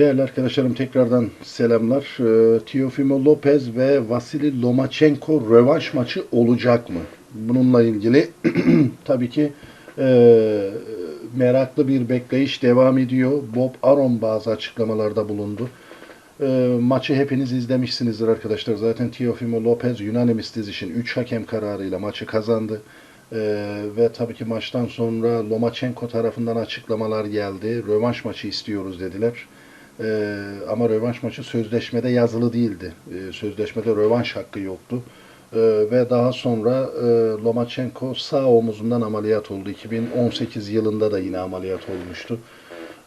Değerli arkadaşlarım tekrardan selamlar. Ee, Teofimo Lopez ve Vasili Lomachenko rövanş maçı olacak mı? Bununla ilgili tabii ki e, meraklı bir bekleyiş devam ediyor. Bob Arum bazı açıklamalarda bulundu. E, maçı hepiniz izlemişsinizdir arkadaşlar. Zaten Teofimo Lopez unanimous decision 3 hakem kararıyla maçı kazandı. Ee, ve tabii ki maçtan sonra Lomachenko tarafından açıklamalar geldi. Rövanş maçı istiyoruz dediler. Ee, ama rövanş maçı sözleşmede yazılı değildi. Ee, sözleşmede rövanş hakkı yoktu. Ee, ve daha sonra e, Lomachenko sağ omuzundan ameliyat oldu. 2018 yılında da yine ameliyat olmuştu.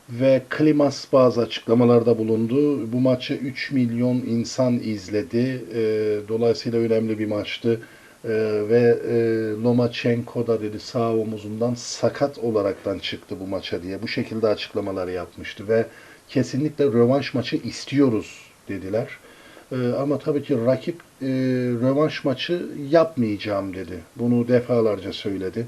Ve Klimas bazı açıklamalarda bulundu. Bu maçı 3 milyon insan izledi. Ee, dolayısıyla önemli bir maçtı. Ee, ve e, Lomachenko da dedi sağ omuzundan sakat olaraktan çıktı bu maça diye. Bu şekilde açıklamalar yapmıştı ve kesinlikle rövanş maçı istiyoruz dediler. Ee, ama tabii ki rakip e, rövanş maçı yapmayacağım dedi. Bunu defalarca söyledi.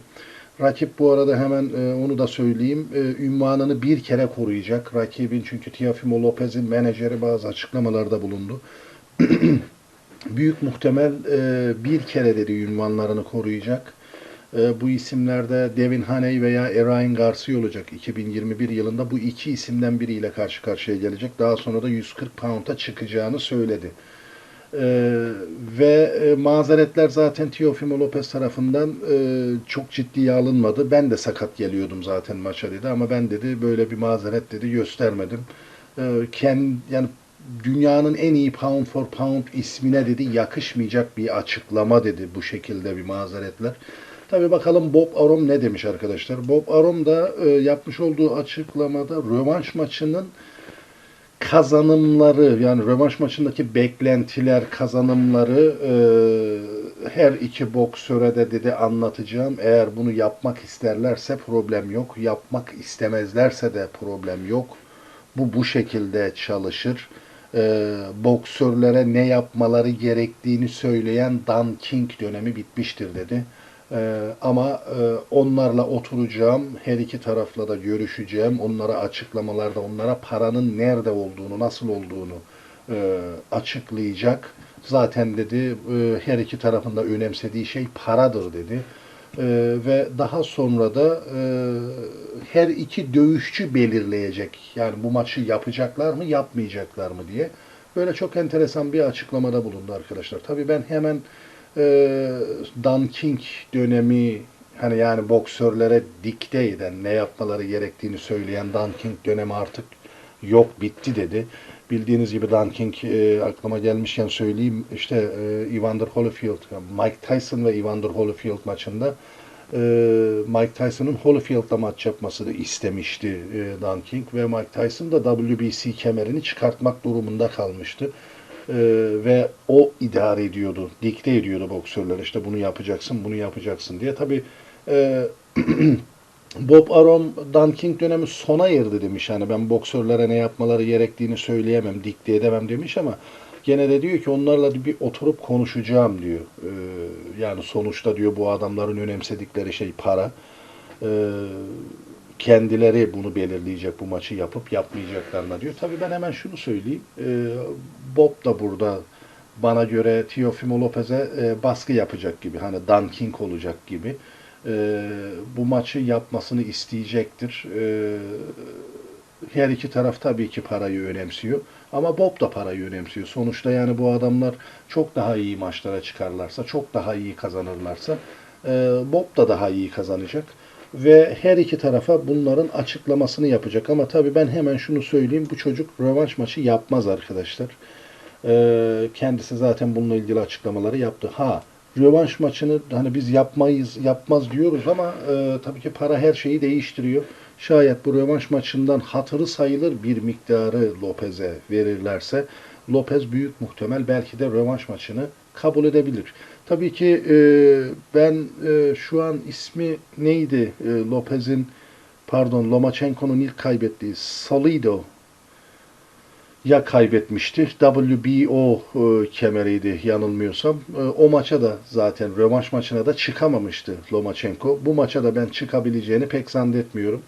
Rakip bu arada hemen e, onu da söyleyeyim. E, ünvanını bir kere koruyacak. Rakibin çünkü Teofimo Lopez'in menajeri bazı açıklamalarda bulundu. Büyük muhtemel e, bir kere dedi ünvanlarını koruyacak. E, bu isimlerde Devin Haney veya Ryan Garcia olacak. 2021 yılında bu iki isimden biriyle karşı karşıya gelecek. Daha sonra da 140 pound'a çıkacağını söyledi. Ee, ve e, mazeretler zaten Teofimo Lopez tarafından e, çok ciddiye alınmadı. Ben de sakat geliyordum zaten maça dedi ama ben dedi böyle bir mazeret dedi göstermedim. Ee, kend, yani dünyanın en iyi pound for pound ismine dedi yakışmayacak bir açıklama dedi bu şekilde bir mazeretler. Tabi bakalım Bob Arum ne demiş arkadaşlar. Bob Arum da e, yapmış olduğu açıklamada rövanş maçının kazanımları yani rövanş maçındaki beklentiler, kazanımları e, her iki boksöre de dedi anlatacağım. Eğer bunu yapmak isterlerse problem yok. Yapmak istemezlerse de problem yok. Bu bu şekilde çalışır. E, boksörlere ne yapmaları gerektiğini söyleyen Dan King dönemi bitmiştir dedi. Ee, ama e, onlarla oturacağım, her iki tarafla da görüşeceğim, onlara açıklamalarda, onlara paranın nerede olduğunu, nasıl olduğunu e, açıklayacak. Zaten dedi e, her iki tarafın da önemsediği şey paradır dedi. E, ve daha sonra da e, her iki dövüşçü belirleyecek. Yani bu maçı yapacaklar mı, yapmayacaklar mı diye. Böyle çok enteresan bir açıklamada bulundu arkadaşlar. Tabii ben hemen e, Dan King dönemi hani yani boksörlere dikte eden ne yapmaları gerektiğini söyleyen Dan King dönemi artık yok bitti dedi. Bildiğiniz gibi Dan King e, aklıma gelmişken söyleyeyim işte e, Evander Holyfield, Mike Tyson ve Evander Holyfield maçında e, Mike Tyson'ın Holyfield'la maç yapmasını istemişti e, Dan King ve Mike Tyson da WBC kemerini çıkartmak durumunda kalmıştı. Ee, ve o idare ediyordu, dikte ediyordu boksörler işte bunu yapacaksın, bunu yapacaksın diye. Tabi e, Bob Arum, Dan King dönemi sona erdi demiş. Yani ben boksörlere ne yapmaları gerektiğini söyleyemem, dikte edemem demiş ama gene de diyor ki onlarla bir oturup konuşacağım diyor. Ee, yani sonuçta diyor bu adamların önemsedikleri şey para. Ee, kendileri bunu belirleyecek bu maçı yapıp yapmayacaklarına diyor. Tabii ben hemen şunu söyleyeyim. E, Bob da burada bana göre Teofimo Lopez'e e, baskı yapacak gibi. Hani Dan King olacak gibi. E, bu maçı yapmasını isteyecektir. E, her iki taraf tabii ki parayı önemsiyor. Ama Bob da parayı önemsiyor. Sonuçta yani bu adamlar çok daha iyi maçlara çıkarlarsa, çok daha iyi kazanırlarsa e, Bob da daha iyi kazanacak ve her iki tarafa bunların açıklamasını yapacak. Ama tabii ben hemen şunu söyleyeyim. Bu çocuk rövanş maçı yapmaz arkadaşlar. Ee, kendisi zaten bununla ilgili açıklamaları yaptı. Ha rövanş maçını hani biz yapmayız, yapmaz diyoruz ama e, tabii ki para her şeyi değiştiriyor. Şayet bu rövanş maçından hatırı sayılır bir miktarı Lopez'e verirlerse Lopez büyük muhtemel belki de rövanş maçını kabul edebilir. Tabii ki e, ben e, şu an ismi neydi e, Lopez'in pardon Lomachenko'nun ilk kaybettiği Salido ya kaybetmişti. WBO e, kemeriydi yanılmıyorsam. E, o maça da zaten rövanş maçına da çıkamamıştı Lomachenko. Bu maça da ben çıkabileceğini pek zannetmiyorum.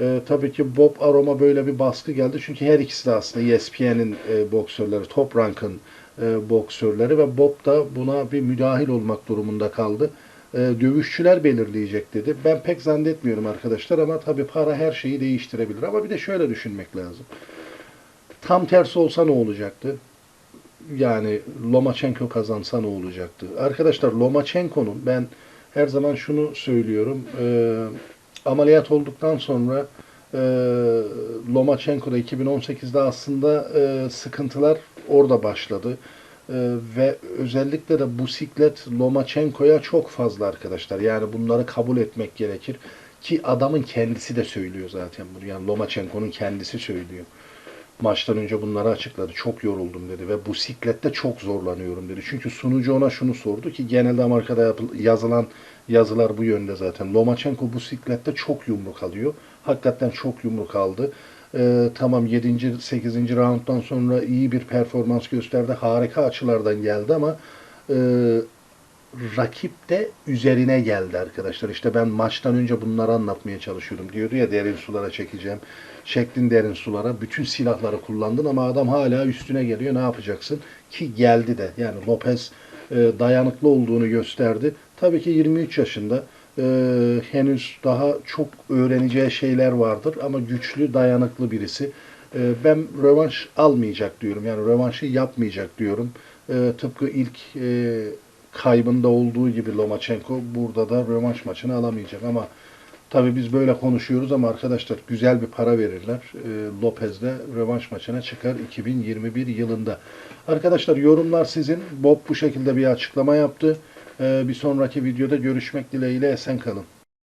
E, tabii ki Bob Arum'a böyle bir baskı geldi. Çünkü her ikisi de aslında ESPN'in e, boksörleri, Top Rank'ın e, boksörleri ve Bob da buna bir müdahil olmak durumunda kaldı. E, dövüşçüler belirleyecek dedi. Ben pek zannetmiyorum arkadaşlar ama tabii para her şeyi değiştirebilir. Ama bir de şöyle düşünmek lazım. Tam tersi olsa ne olacaktı? Yani Lomachenko kazansa ne olacaktı? Arkadaşlar Lomachenko'nun ben her zaman şunu söylüyorum. E, ameliyat olduktan sonra e, Lomachenko'da 2018'de aslında e, sıkıntılar orada başladı. E, ve özellikle de bu siklet Lomachenko'ya çok fazla arkadaşlar. Yani bunları kabul etmek gerekir. Ki adamın kendisi de söylüyor zaten bunu. Yani Lomachenko'nun kendisi söylüyor. Maçtan önce bunları açıkladı. Çok yoruldum dedi ve bu siklette çok zorlanıyorum dedi. Çünkü sunucu ona şunu sordu ki genelde Amerika'da yazılan yazılar bu yönde zaten. Lomachenko bu siklette çok yumruk alıyor. Hakikaten çok yumruk aldı. Ee, tamam 7. 8. rounddan sonra iyi bir performans gösterdi. Harika açılardan geldi ama e, rakip de üzerine geldi arkadaşlar. İşte ben maçtan önce bunları anlatmaya çalışıyordum. Diyordu ya derin sulara çekeceğim. Çektin derin sulara. Bütün silahları kullandın ama adam hala üstüne geliyor. Ne yapacaksın? Ki geldi de. Yani Lopez e, dayanıklı olduğunu gösterdi. Tabii ki 23 yaşında. E, henüz daha çok öğreneceği şeyler vardır ama güçlü, dayanıklı birisi. E, ben rövanş almayacak diyorum. Yani rövanşı yapmayacak diyorum. E, tıpkı ilk e, kaybında olduğu gibi Lomachenko burada da rövanş maçını alamayacak ama tabii biz böyle konuşuyoruz ama arkadaşlar güzel bir para verirler. E, Lopez de rövanş maçına çıkar 2021 yılında. Arkadaşlar yorumlar sizin. Bob bu şekilde bir açıklama yaptı. E, bir sonraki videoda görüşmek dileğiyle esen kalın.